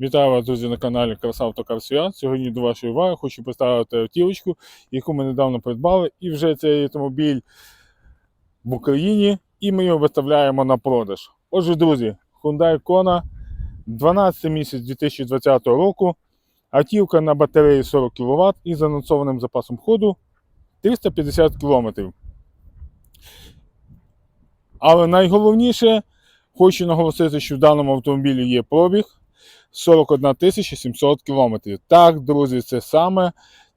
Вітаю вас, друзі, на каналі Красавто Свят. Сьогодні до вашої уваги хочу представити автівочку, яку ми недавно придбали. І вже цей автомобіль в Україні, і ми його виставляємо на продаж. Отже, друзі, Hyundai Kona, 12 місяць 2020 року. Автівка на батареї 40 кВт і з анонсованим запасом ходу 350 км. Але найголовніше, хочу наголосити, що в даному автомобілі є пробіг 41 тисяча 700 кілометрів. Так, друзі, це саме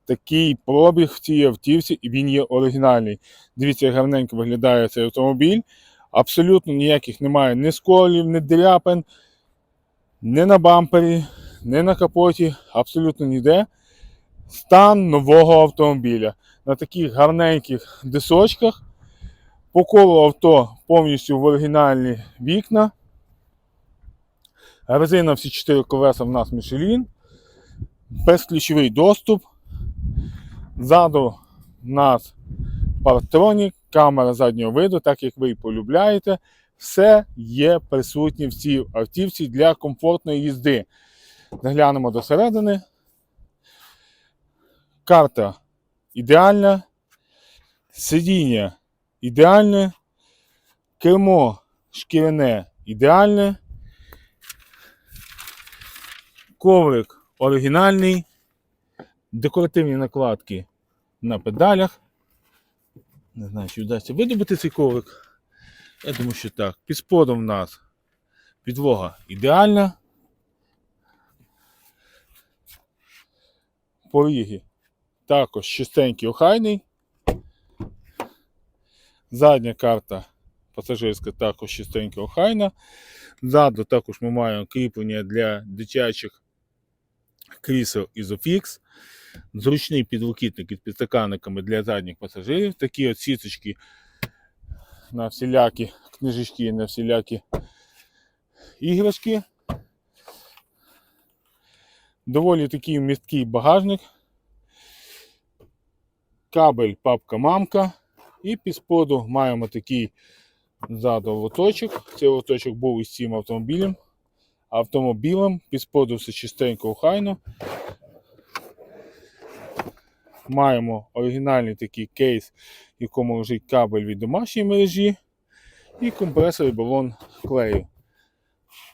такий пробіг в цій автівці, і він є оригінальний. Дивіться, як гарненько виглядає цей автомобіль. Абсолютно ніяких немає ні сколів, ні дряпин, ні на бампері, ні на капоті, абсолютно ніде. Стан нового автомобіля. На таких гарненьких дисочках. По колу авто повністю в оригінальні вікна. Резина всі 4 колеса в нас Michelin. Безключовий доступ. Ззаду в нас парктронік, камера заднього виду, так як ви і полюбляєте. Все є присутнє в цій автівці для комфортної їзди. Заглянемо до середини. Карта ідеальна. Сидіння ідеальне. Кермо шкіряне ідеальне. Коврик оригінальний. Декоративні накладки на педалях. Не знаю, чи вдасться видобути цей коврик. Я думаю, що так. Під сподом в нас підлога ідеальна. Поріги також чистенький охайний. Задня карта пасажирська також чистенька охайна. Ззаду також ми маємо кріплення для дитячих крісел Isofix. Зручний підлокітник із підстаканниками для задніх пасажирів. Такі от сіточки на всілякі книжечки, на всілякі іграшки. Доволі такий місткий багажник. Кабель папка-мамка. І під споду маємо такий ззаду лоточок. Цей лоточок був із цим автомобілем. Автомобілем. Під все чистенько охайно. Маємо оригінальний такий кейс, в якому лежить кабель від домашньої мережі. І компресор і балон клею.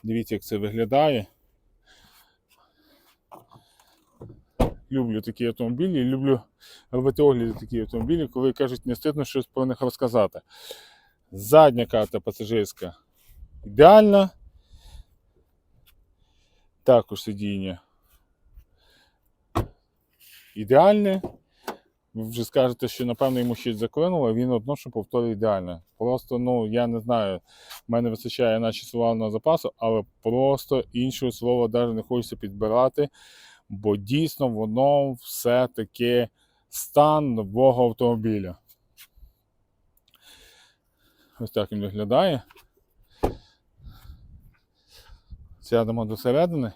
Дивіться, як це виглядає. Люблю такі автомобілі, люблю робити огляди такі автомобілі, коли кажуть, не стидно щось про них розказати. Задня карта пасажирська ідеальна. Також сидіння ідеальне. Ви вже скажете, що напевно йому щось заклинуло, він одно, що повторює ідеально. Просто, ну, я не знаю, в мене вистачає наче словарного запасу, але просто іншого слова навіть не хочеться підбирати, бо дійсно воно все-таки стан нового автомобіля. Ось так він виглядає. Сядемо до середини.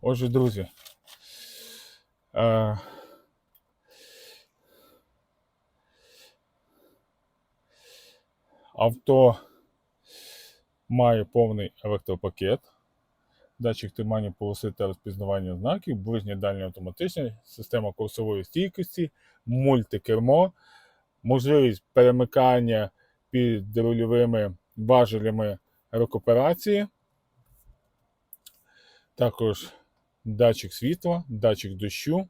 Отже, друзі. Е, авто має повний електропакет, датчик тримання полоси та розпізнавання знаків, ближнє дальнє автоматичне, система курсової стійкості, мультикермо, можливість перемикання під рульовими важелями рекуперації. Також датчик світла, датчик дощу,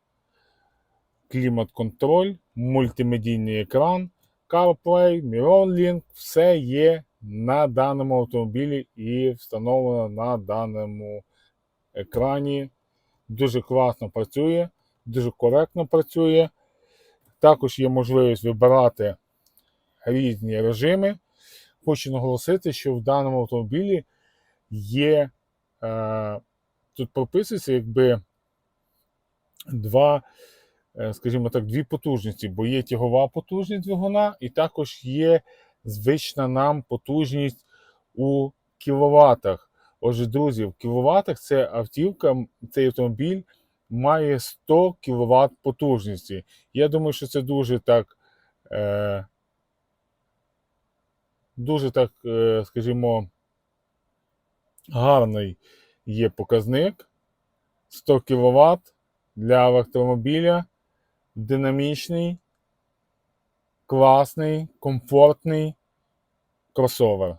клімат-контроль, мультимедійний екран, CarPlay, MirrorLink, все є на даному автомобілі і встановлено на даному екрані. Дуже класно працює, дуже коректно працює. Також є можливість вибирати різні режими. Хочу наголосити, що в даному автомобілі є. Е, тут прописується якби два, е, скажімо так, дві потужності, бо є тягова потужність двигуна, і також є звична нам потужність у кіловатах. Отже, друзі, в кіловатах це автівка, цей автомобіль має 100 кВт потужності. Я думаю, що це дуже так Е, дуже так, е, скажімо, гарний є показник. 100 кВт для електромобіля. Динамічний, класний, комфортний кросовер.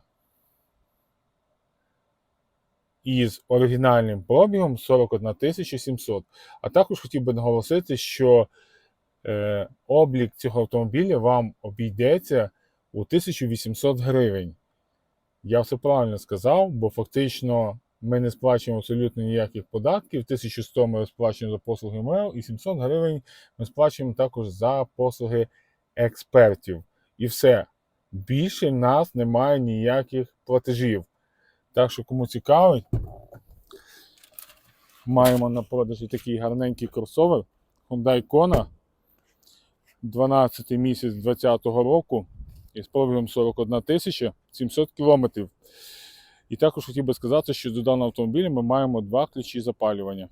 Із оригінальним пробігом 41 700. А також хотів би наголосити, що е, облік цього автомобіля вам обійдеться у 1800 гривень. Я все правильно сказав, бо фактично ми не сплачуємо абсолютно ніяких податків. 1100 ми сплачуємо за послуги МЕО і 700 гривень ми сплачуємо також за послуги експертів. І все. Більше в нас немає ніяких платежів. Так що, кому цікавить, маємо на продажі такий гарненький кросовер Hyundai Kona 12 місяць 2020 року із пробігом 41 тисяча 700 кілометрів. І також хотів би сказати, що до даного автомобіля ми маємо два ключі запалювання.